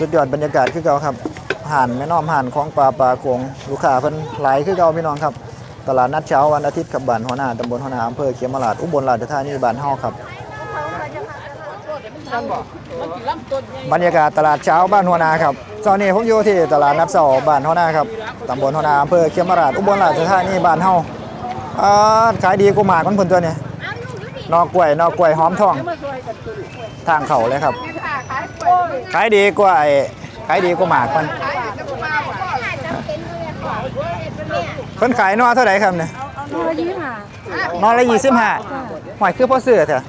สุดยอดบรรยากาศคือเก่าครับห่านแม่น้อมห่านของปลาปลาโขงลูกค้าเพิ่นหลายคือเก่าพี่น้องครับ ตลาดนัดเช้าวันอาทิตย์ครับบ้านหัวหน้าตำบลหัวหน้าอำเภอเขียมราชอุบลราชธานีบ้านเฮาครับบรรยากาศตลาดเช้าบ้านหัวนาครับตอนนี้ผมอยู่ที่ตลาดนัดเสาบ้านหัวนาครับตำบลหัวนาอำเภอเขียมราชอุบลราชธานีบ้านเฮาอ่าขายดีกูหมากมันเพิ่นตัวนี้นอกกล้วยนอกกล้วยหอมทอง ทางเขาเลยครับ ขายดีกว่าไอ้ขายดีกว่าหมากมันเพิ่นขายนอเท่าไหร่ครับเนี่ยนอยี่ห้านอละยี่สิบห้าหอยคือพ่อเสือเถอะ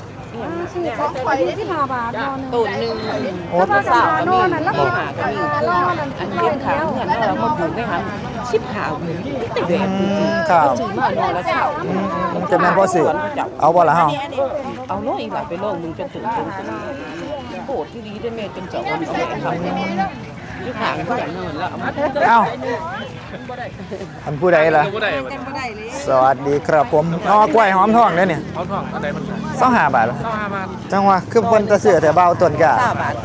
ชื่อของข่อยยี่สิบห้าบาทนอนหนึ่งตูนหนึ่งโอ้ถ้าภาษานอนนั่นแล้วก็หาก็มีคืออันเลี้ยงขาเหมือนเรามาปลูกได้หันชิบหาวหนึ่งแต่แดดจริงครับๆซื้อมานอนละเช้าอืมจะแม่นพ่อเสือเอาบ่ละเฮาเอาโลกอีกหลายไปโลกมึงจนถึงจน ถึงโกรธที่ดีได้แม่จนเจ้าวันเอาไปทำยุคหางผู้ใหญ่เนินแล้วเอามาเอ้าอันผู้ใดล่ะสวัสดีครับผมนอกล้วยหอมทองเด้อเนี่ยเขาท่องอะไรมันสองห้าบาทเหรอเข้าห้าบาทจังหวะคือเพิ่นตะเสือแต่เบาต้นกะ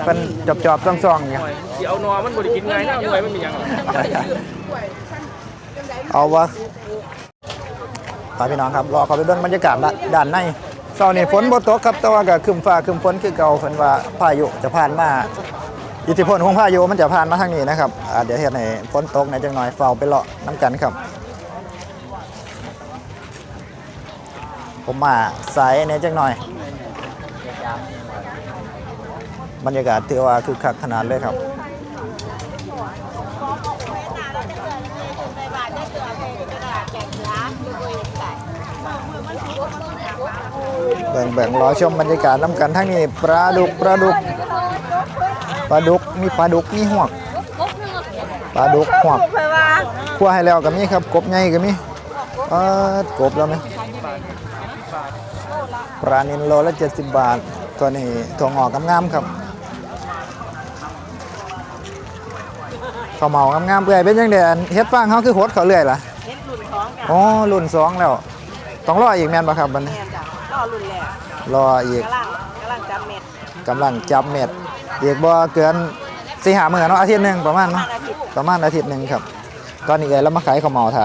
เป็นจอบๆต้องซองๆเนี่ยเดี๋ยวเอานอมันบริกินไงนะยังไงมันมีอย่างเอาวะพาพี่น้องครับ รอเขาไปเบิ่งบรรยากาศด้านใน เช้านี้ฝนบ่ตกครับแต่ว่าก็ครึมฟ้าครึมฝนคือเก่าเพิ่นว่าพายุจะผ่านมาอิทธิพลของพายุมันจะผ่านมาทางนี้นะครับอ่าเดี๋ยวเฮ็ดให้ฝนตกในจังหน่อยเฝ้าไปเลาะน้ำกันครับ ผมมาสายในจังหน่อย บรรยากาศถือว่าคือคักขนาดเลยครับ แบ่งแบ่งรอชมบรรยากาศน้ำกันทั้งนี้ปลาดุกปลาดุกปลาดุกมีปลาดุกมีหวกปลาดุกหวกคั่วให้แล้วก็มีครับกบใหญ่ก็มีเออกบแล้วไหมปลานินโลละ70บาทตัวนี้ถั่วงอกงามๆครับข้าวเหมางามๆเปื่อยเป็นยังไงเฮ็ดฟางเขาคือโหดเขาเรื่อยล่ะเฮ็ดรุ่นท้องกันอ๋อรุ่นสองแล้ว ต้องรออีกแม่นปะครับมันแม่จ้ะก็รุ่นแรกรออีกกำลังกำลังจับเม็ดกำลังจับเม็ดอีกบ่เกินสี่หามื้อเนาะอาทิตย์หนึงประมาณประมาเนาะณอาทิตย์ประมาณอาทิตย์หนึงครับ ตอนนี้เอ้ยเรามาขายข้าวเหมาถ่ะ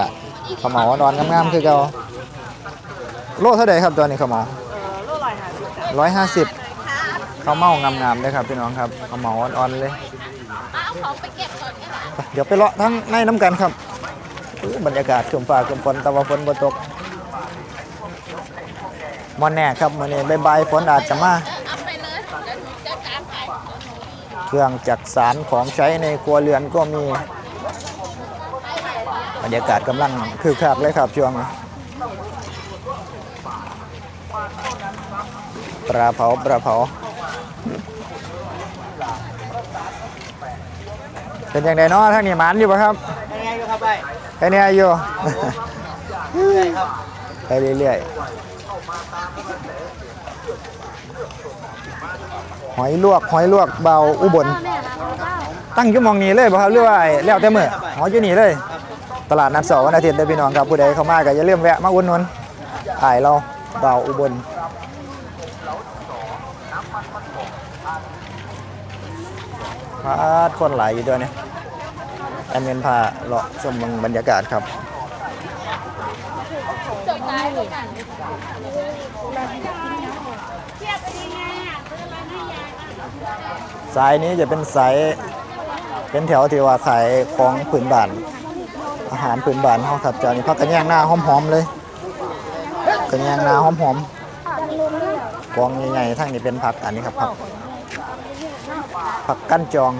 ข้าวเหมานอนงามๆคือเก่าโลเท่าใดครับตัวนี้ข้าวเหมาเออโลร้อยห้าสิบจ้ะร้อยห้าสิบข้าวเมางามๆเลยครับพี่น้องครับข้าวเหมาอ่อนๆเลยไปเดี๋ยวไปเลาะทั้งในน้ำกันครับอู้บรรยากาศครึมฟ้าครึมฝนแต่ว่าฝนบ่ตก มอนแน่ครับมื้อนี้บ่ายๆฝนอาจจะมาเครื่องจักสารของใช้ในครัวเรือนก็มีบรรยากาศกำลังคือคักเลยครับช่วงนี้ปลาเผาปลาเผาเป็นอย่างไรเนาะทางนี้หมันอยู่ปะครับเป็นไงอยู่ครับไปแค่นี้อยู่ไปเรื่อยๆ หอยลวกหอยลวกเบาอุบล ตั้งยู่หมองนี้เลยบ่ครับหรือว่าแล้วแต่มื้อหออยู่นี่เลย ตลาดนัดเสาร์วันอาทิตย์เด้อพี่น้องครับผู้ใดเข้ามาก็อย่าลืมแวะมาอุดหนุนถ่ายเราเบาอุบลพาดคนหลายอยู่ด้วยเนี่ยแอมเมนพาเลาะชมบรรยากาศครับ สายนี้จะเป็นสายเป็นแถวที่ว่าขายของพื้นบ้าน อาหารพื้นบ้านเขาครับจานี่ผักกระแยงหน้าหอมๆเลยกระแยงหน้าหอมๆกองใหญ่ๆทั้งนี้เป็นผักอันนี้ครับผักผักกั้นจอง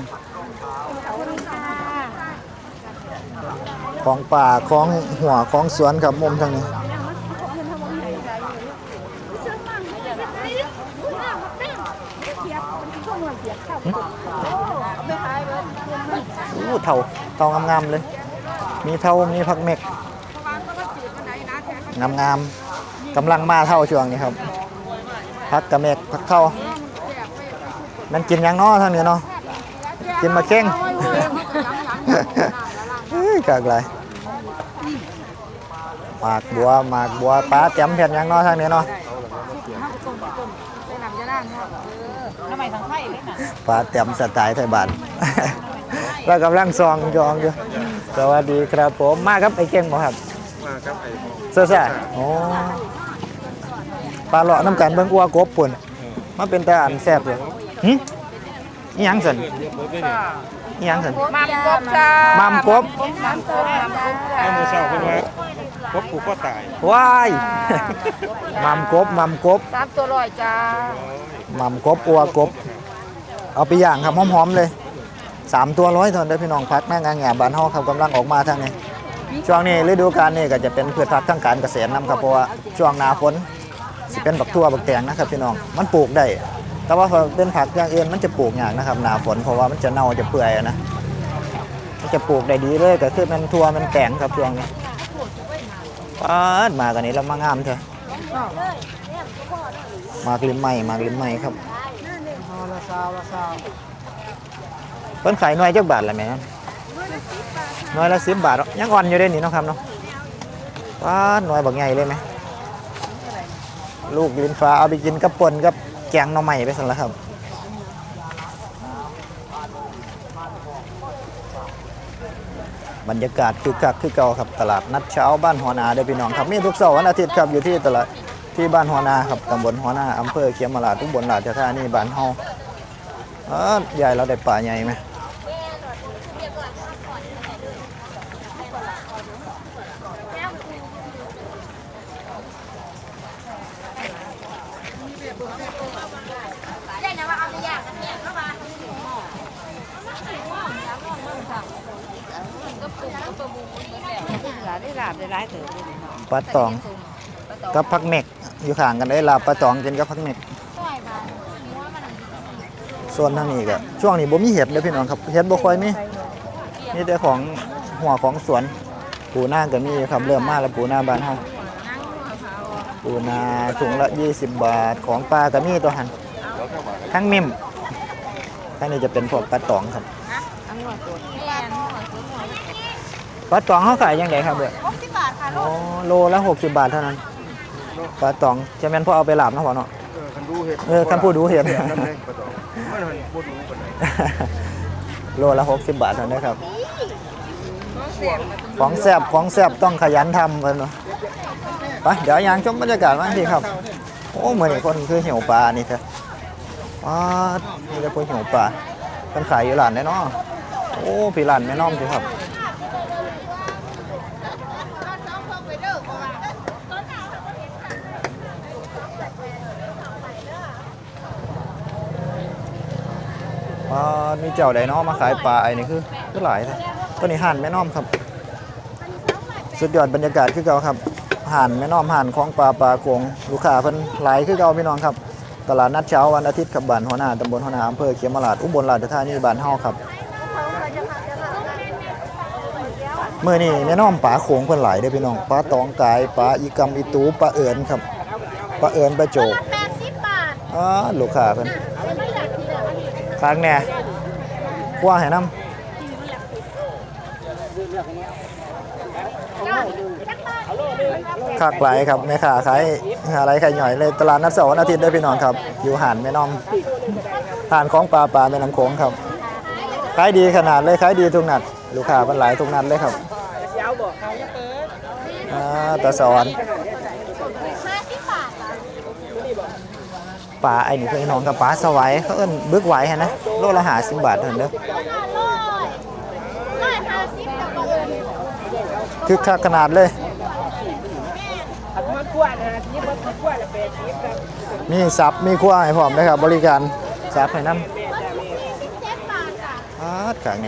ของป่าของหัวของสวนครับมุมทางนี้ เท่าเท่างามๆเลย มีเท่ามีผักเม็กงามๆกำลังมาเท่าช่วงนี้ครับผักกระเม็กผักเท่ามันกินหยังเนาะทางนี้เนาะกินมาเข่งเฮ้ยกากไรหมากบัวหมากบัวปลาแจ่มเพียนหยังเนาะทางนี้เนาะทำไมทั้งไข่เลยน่ะปลาแจ่มสไตล์ไทยบ้าน เรากำลังซองจองอยู่สวัสดีครับผมมาครับไอ้เก่งบ่ครับมาครับไอ้เสื้อแซ่โอ้ปลาเลาะน้ำกันเบิ่งอัวกบปุ่นมาเป็นตาอันแซ่บเลยหึอีหยังสันอีหยังสันมัมกบจ้ามัมกบมัมกบมัมกบจ้าแม่มือเช้าเพิ่นว่าพบผูกก็ตายว้ายมัมกบมัมกบสามตัวร้อยจ้ามัมกบอัวกบ เอาไปย่างครับหอมๆเลย สามตัวร้อยเท่านั้นเด้พี่น้องพักหน้างานแง่บานเฮาครับกำลังออกมาทางนี้ ช่วงนี้ฤดูกาลนี่ก็จะเป็นพืชผักทางการเกษตรนํครับเพราะว่าช่วงหน้าฝนสิเป็นบักทั่วบักแตงนะครับพี่น้องมันปลูกได้ แต่ว่าเป็นผักอย่างอื่นมันจะปลูกยากนะครับหน้าฝนเพราะว่ามันจะเน่าจะเปื่อยนะมันจะปลูกได้ดีเลยก็คือมันทั่วมันแตงครับช่วงนี้ปาดมากันนี้แล้วมางามเถอะมากลิมใหม่มากลิมใหม่ครับ เพิ่นขายหน่วยจักบาทละแม่ครับหน่วยละสิบบาทเนาะยังอ่อนอยู่เด้นี่เนาะครับเนาะว้าหน่วยบักใหญ่เลยไหมลูกลิ้นฟ้าเอาไปกินกับป่นกับแกงหน่อไม้ไปสั่นละครับบรรยากาศคือคักคือเก่าครับตลาดนัดเช้าบ้านหัวนาเด้อพี่น้องครับมีทุกเสาร์วันอาทิตย์ครับอยู่ที่ตลาดที่บ้านหัวนาครับตำบลหัวนาอำเภอเขียมมาลาดทุกบนราชธานีบ้านเฮาเออใหญ่เราได้ป่าใหญ่ไหม หลานได้ลาบได้หลายเถิดปลาตองกับพักเม็กอยู่ข้างกันได้ลาปลาตองกินกับพักเม็กส่วนทางนี้ก็ช่วงนี้บ่มีเห็ดเลยพี่น้องครับเห็ดบ่ค่อยมีมีแต่ของหัวของสวนปูหน้าก็มีครับเริ่มมาแล้วปูหน้าบ้านเฮา ปูนาถุงละ 20 บาทของปลาก็มีตัวหันทั้งมิมทั้งนี้จะเป็นพวกปลาตองครับปลาตองเขาขายยังไงครับเด้อหกสิบบาทค่ะอ๋อโลละ 60 บาทเท่านั้นปลาตองจะแม่นพอเอาไปหลาบเนาะพ่อเนาะเออคันดูเห็ดเออคันผู้ดูเห็ดนั่นเองปะตองมันหันบ่ดูปานใดโลละ60บาทเท่านั้นครับ ของแซบของแซบต้องขยันทำกันเนาะ ไปเดี๋ยวยางชมบรรยากาศบ้างทีครับ โอ้เหมือนคนคือเหี่ยวปลานี่เถอะว้าดนี่จะคนเหี่ยวปลาเป็นขายอยู่ร้านได้เนาะโอ้พี่ร้านแม่น้อมสิครับอ่ามีเจ้าใดนาะมาขายปลาไอ้นี่คือคือหลายนะตัวนี้ห่านแม่น้อมครับ สุดยอดบรรยากาศคือเก่าครับ ห่านแม่น้อมห่านของปลาปลาโขงลูกค้าเพิ่นหลายคือเก่าพี่น้องครับ ตลาดนัดเช้าวันอาทิตย์ครับบ้านหัวหน้าตำบลหัวหน้าอำเภอเขียมราชอุบลราชธานีบ้านเฮาครับมื้อนี้แม่น้อมปลาโขงเพิ่นหลายเด้อพี่น้องปลาตองกายปลาอีกำอีตูปลาเอิญครับปลาเอิญปลาโจกแปดสิบบาทอ่าลูกค้าเพิ่นค้างแหน่กว่าให้นำ คากหลายครับแม่ค้าขายอะไรขายหน่อยเลยตลาดนัดเสาร์วันอาทิตย์ได้อพี่น้องครับ อยู่หานแม่น้อมหานของปลาปลาแม่น้ำโขงครับขายดีขนาดเลยขายดีทุกนัด ลูกค้าเป็นหลายทุกนัดเลยครับอ่าตาสอนปลาไอ้นี่พี่น้องกับปลาสวายเขาเอิ้นบึกไหวฮะนะโลละหาสิบบาทเท่านั้นเด้อคือคักขนาดเลย มีซับมีขั้วให้พร้อมนะครับ บริการซับให้น้ำอาดขางแง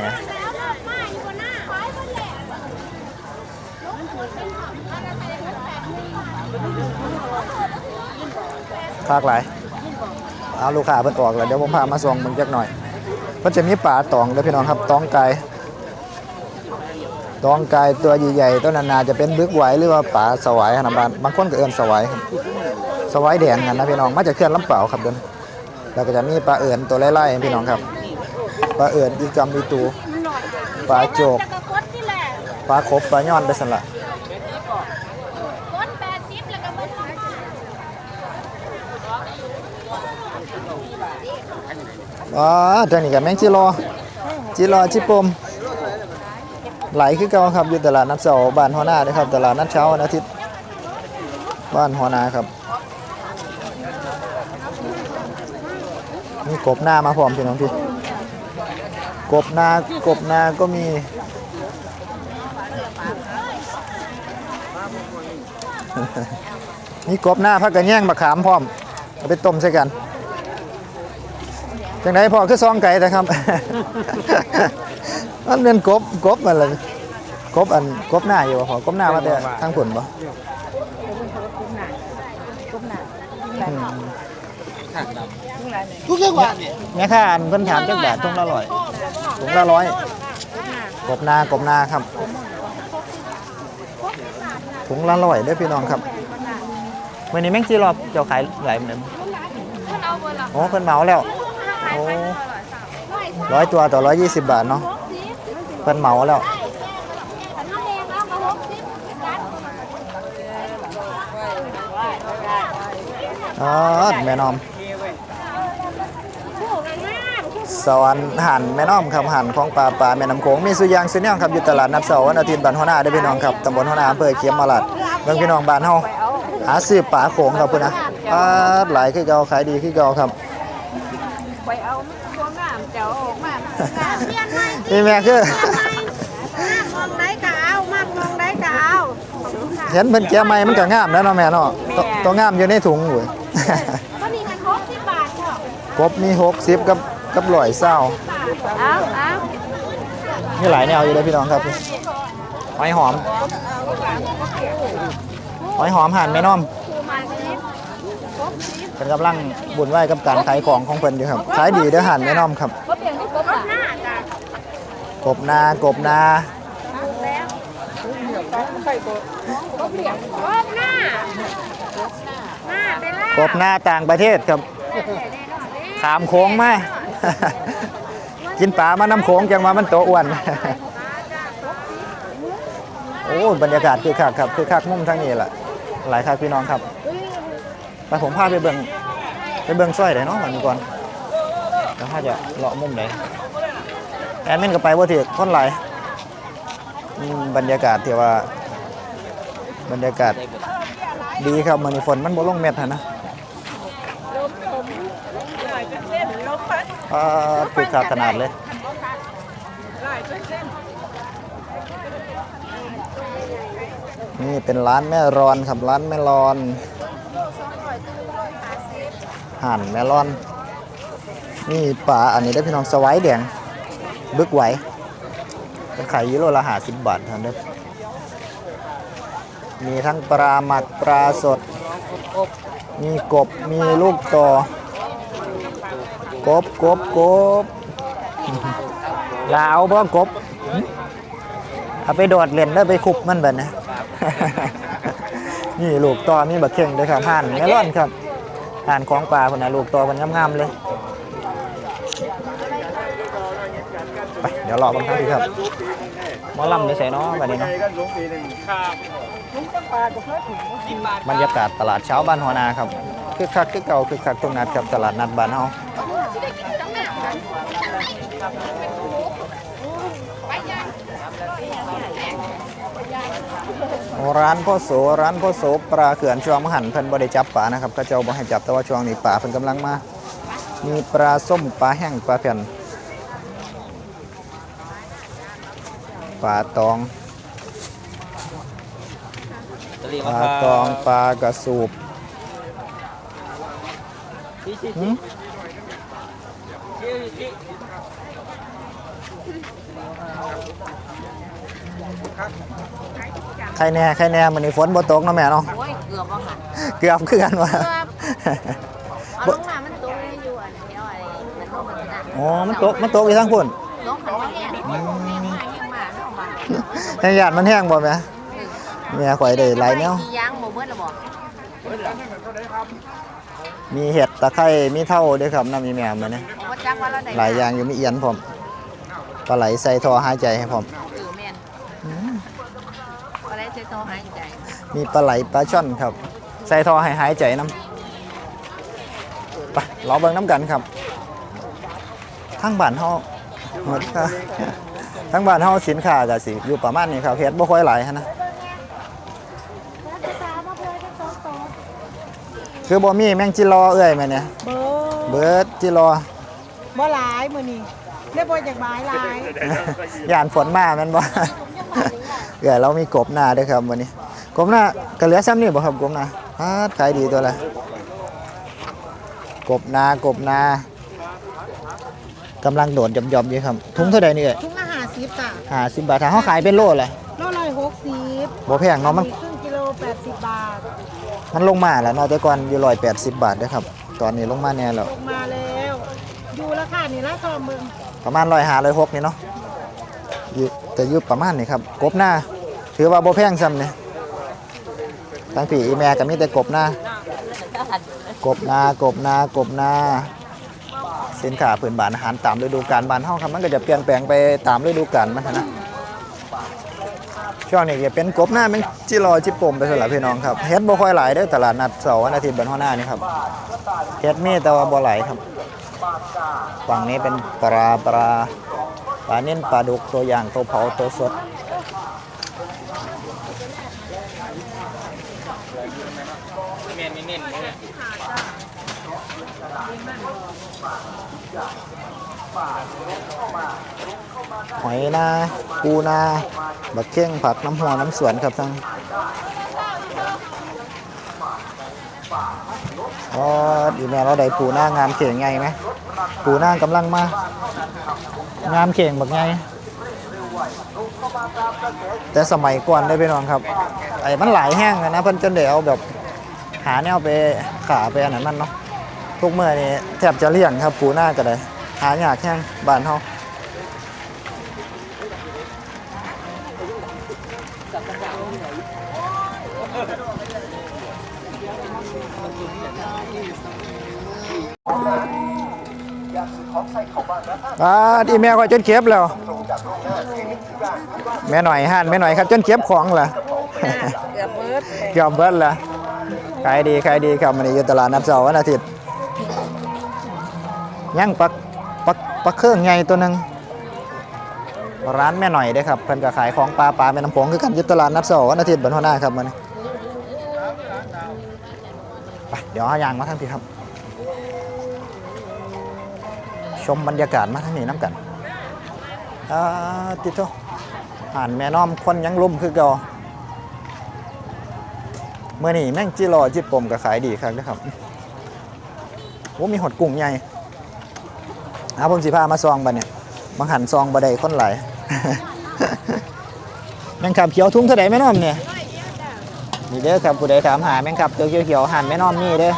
คากหลายเอาลูกค้าเพิ่นออกแล้วเดี๋ยวผมพามาส่งมึงจักหน่อยเพิ่นจะมีปลาตองเด้อพี่น้องครับตองไก่ ตองไก่ตัวใหญ่ๆตัวนานาจะเป็นบึกไหวหรือว่าปลาสวายขนาดบานบางคนก็เอิ้นสวายครับสวายแดงกันนะพี่น้องมาจากเขื่อนลำเปล่าครับเดินแล้วก็จะมีปลาเอิญตัวไล่ๆพี่น้องครับปลาเอิญอีกำอีตูปลาโจกจะกระกดนี่แหละปลาครบปลาย่อนไปสันละกดแปดสิบแล้วก็ไม่ต้องอ๋อเจ้านี่กับแมงจีรอจิรอจิปม ไหลคือเก่าครับอยู่ตลาดนัดเสาบ้านหัวหน้านะครับ ตลาดนัดเช้าวันอาทิตย์บ้านหัวหน้าครับมีกบหน้ามาพร้อมพี่น้องพี่กบนากบนาก็มีมีกบหน้าพักกันแย่งบักขามพร้อมเอาไปต้มใส่กันจังไดพอคือซองไก่แต่ครับ มันเป็นกบกบมันเลยกบอันกบหน้าอยู่บ่พอกบหน้ามาแต่ทางผลบ่อืมทุกจังหวัดเนี่ยแม่ค้าอันเพิ่นถามจักบาทถุงละร้อยถุงละร้อยกบหน้ากบหน้าครับถุงละร้อยเด้อพี่น้องครับวันนี้แม่งจีรอบเจ้าขายหลายเหมือนเดิมคนเอาเบอร์ละโอ้เพิ่นเหมาแล้วโอ้ร้อยตัวต่อร้อยยี่สิบบาทเนาะ เพิ่นเหมาแล้วขันน้ำแดงแล้วมาหกสิบกันอ๋อแม่น้อมคู่กันงามคู่สวรรค์หันแม่น้อมครับหันของปลาปลาแม่น้ำโขงมีสุอยางสุแนวครับอยู่ตลาดนัดเสาร์วันอาทิตย์บ้านหัวหน้าเด้อพี่น้องครับตำบลหัวหน้าอำเภอเขียมมาลาดเมืองพี่น้องบ้านเฮาหาซื้อปลาโขงครับพุ่นนะปลาหลายคือเก่าขายดีคือเก่าครับไปเอาตัวงามเจ้าออกมาเพี้ยนไหม นี่แม่คือ มองได้ก็เอามากมองได้ก็เอาเห็นเพิ่นแกะใหม่มันก็งามแล้วเนาะแม่เนาะตัวตัวงามอยู่ในถุงอยู่ก็มีเงินหกสิบบาทเถอะกบมี60กับกับร้อยเศร้าเอาเอามีหลายแนวอยู่เลยพี่น้องครับหอยหอมหอยหอมหั่นแม่น้อมคู่มาสิบหกสิบเป็นกำลังบุญไหวกับการขายของของเพิ่นอยู่ครับขายดีเด้อหั่นแม่น้อมครับก็เปลี่ยนที่กบหน้าจ้ะ กบนากบนาแล้วกบเหลี่ยมกบหน้า หน้าไปแล้วกบนาต่างประเทศครับขามโค้งมากินปลามาน้ำโค้งจังมามันโตอ้วน โอ้บรรยากาศคือคักครับคือคักมุมทางนี้แหละหลายคักพี่น้องครับไปผมพาไปเบิ่งไปเบิ่งสร้อยได้เนาะวันนี้ก่อนแล้วถ้าจะเลาะมุมไหน แอดมินก็ไปว่าถือคนหลายอืมบรรยากาศที่ว่า บรรยากาศ ดีครับมันฝนมันบ่ลงเม็ดหั่นนะอ่าคือคักขนาดเลยนี่เป็นร้านแม่รอนครับร้านแม่รอนหั่นแม่รอน นี่ปลาอันนี้ได้พี่น้องสไวายแดง บึกไหวเป็นขายอยูโรละหาสิบบาทครับเด้อมีทั้งปลาหมักปลาสด มีกบ มีลูกต่อ กบกบกบลาวบ่กบหึเอาไปโดดเล่นแล้วไปคุบมันแบบนะ นี่ลูกตอมีบักเข่งด้วยครับห่านเมลอนครับห่านของปลาคนนะลูกตอมันงามๆเลยไปเดี๋ยวรอบังคับดีครับหมอลำได้ใส่เนาะแบบนี้เนาะบรรยากาศตลาดเช้าบ้านหัวนาครับคือคักคือเก่าคือคักตรงนัดกับตลาดนัดบ้านเฮาร้านพ่อโสร้านพ่อโสปลาเขื่อนช่วงมหันเพิ่นบ่ได้จับปลานะครับก็เจ้าบ่ให้จับแต่ว่าช่วงนี้ปลาเพิ่นกำลังมา มีปลาส้มปลาแห้งปลาแผ่น ปลาตองปลาตองปลากระสูบหืมใครแน่ใครแน่มื้อนี้ฝนบ่ตกเนาะแม่เนาะโอ้ยเกือบเอาหันเกือบคือกันว่าเอาลงมามันตัวอยู่อันเดียวไอ้มันลงมันน่ะอ๋อมันตกมันตกอยู่ทั้งพุ่น ลงมันแห้งแห้งมาแห้งมาเนาะมา แห้งหยาดมันแห้งบ่แม่แม่ข่อยได้หลายแนวกี่ยางบ่เบิดละบ่มีเห็ดตะไคร้มีเท่าด้วยครับน้ำมีแมวมาเนี่ยบ่จักว่าเราได้หลายอย่างอยู่มีเอียนพร้อมปลาไหลใส่ท่อหายใจให้พร้อมเออแม่นก็ได้ใช้โทรหายใจ มีปลาไหลปลาช่อนครับ ใส่ท่อให้หายใจน้ำไปเราเบิ่งน้ำกันครับทั้งบ้านเฮาหมดค่ะ ทั้งบ้านเฮาสินค้าก็สิอยู่ประมาณนี้ครับเฮ็ดบ่ค่อยหลายหั้นนะคือบ่มีแมงจิรอเอ้ยแม่เนี่ยเบอร์เบิดจิรอบ่หลายมื้อนี้ได้บ่จากหลายหลายย่านฝนมาแม่นบ่เอ้ยเรามีกบหน้าด้วยครับวันนี้กบหน้าก็เหลือซ้ำนี่บ่ครับกบหน้าฮาดขายดีตัวละกบนากบนากำลังโดดหย่อมๆอยู่ครับถุงเท่าใดนี่เอ้ยถุงละ 50จ้ะห้าสิบบาทถ้าเขาขายเป็นโลเลยโลละ60บ่แพงเนาะมันครึ่งกิโล80บาท มันลงมาแล้วเนาะแต่ก่อนอยู่ร้อยแปดสิบบาทนะครับ ตอนนี้ลงมาแน่แล้วลงมาแล้วอยู่ราคานี่ละซอมเบิ่งประมาณร้อยห้าร้อยหกนี่เนาะอยู่แต่อยู่ประมาณนี้ครับกบหน้า ถือว่าบ่แพงซ้ำเนี่ยทั้งพี่อีแม่ก็มีแต่กบหน้ากบหน้ากบหน้ากบหน้า สินค้าพื้นบ้านอาหารตามฤดูกาลบ้านเฮาครับมันก็จะเปลี่ยนแปลงไปตามฤดูกาลมันนะช่วงนี้จะเป็นกบหน้าเป็นจิรอจิปมไปสลับพี่น้องครับเฮ็ดบ่ค่อยหลายเด้อตลาดนัดเสาร์วันอาทิตย์บนหัวหน้านี่ครับเฮ็ดมีแต่ว่าบ่หลายครับฝั่งนี้เป็นปลาปลาปลาเน้นปลาดุกตัวอย่างตัวเผาตัวสด หอยนาปูนาบักเข่งผักน้ำหัวน้ำสวนครับทั้งอ๋อดีแม่เราได้ปูหน้างามเข่งไงไหมปูนางกำลังมางามเข่งบักไงแต่สมัยก่อนได้อพี่น้องครับ ไอ้มันหลายแห้งนะเพิ่นจนเดี๋ยวเอาแบบหาแนวไปขาไปอันนั้นมันเนาะทุกเมื่อนี้แทบจะเลี่ยงครับปูหน้าก็ได้ หายากแห้งบ้านเฮาอ่าที่แม่ก็จนเก็บแล้ว แม่หน่อยห่านแม่หน่อยครับจนเก็บของล่ะเกือบเบิดเกือบเบิดละขายดีขายดีครับมันนี้อยู่ตลาดนัดเสาร์วันอาทิตย์ย่างปัก ปักปักเครื่องใหญ่ตัวหนึ่งร้านแม่หน่อยเด้ครับเพิ่นก็ขายของปลาปลาแม่น้ำโขงคือกันยู่ตลาดนัดเสาร์วันอาทิตย์บนหัวหน้าครับมันนี้ไปเดี๋ยวเอายางมาทางพี่ครับ ชมบรรยากาศมาทางนี้น้ำกันอ่าติดโตห่านแม่น้อมคนยังลุ่มคือเก่าเมื่อนี้แม่งจิรอจิปมก็ขายดีครับนะครับโอ้มีหดกุ้งใหญ่ เอาผมสิพามาซองบัดเนี่ยบางหันซองบ่ได้คนหลแมงขับเขียวทุ่งเท่าไดแม่น้อมเนี่ยนี่เด้อครับผู้ใดถามหาแมงขับตัวเขียวๆหันแม่น้อมนี่เด้อ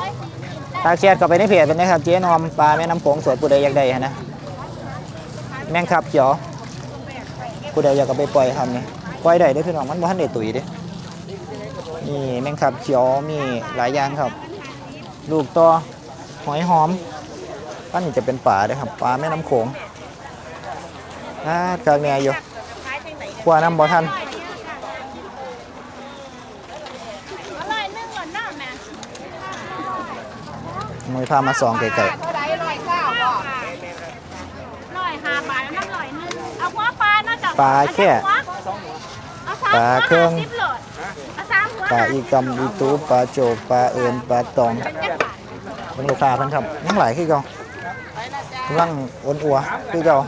ตาแชทก็ไปในเพจเป็นนะครับเจ๊นอมปลาแม่น้ำโขงสดผู้ใดอยากได้หั้นะแมงขับเขียวผู้ใดอยากเอาไปปล่อยครับนี่ปล่อยได้เด้อพี่น้องมันบ่ทันได้ตุ๋ยเด้นี่แมงคับเขียวมีหลายอย่างครับ ลูกต่อหอยหอม อันนี้จะเป็นป่าเด้อครับปลาแม่น้ำโขงน่ากากแหน่อยู่กว่าน้ำบ่ทันมวยพามาสองไก่เท่าไรร้อยเก้าบ่ร้อยห้าบาทน้ำร้อยหนึงเอาหัวปลาเนาะจ้ะปลาแค่เอาสามปลาหัวเครื่องห้าสิบโหลดเอาสามหัวปลาอีกำอีตูปลาโจกปลาเอินปลาตองเป็นลูกค้าเพิ่นครับยังหลายคือเก่า กำลังอ้วนอัวคือเก่า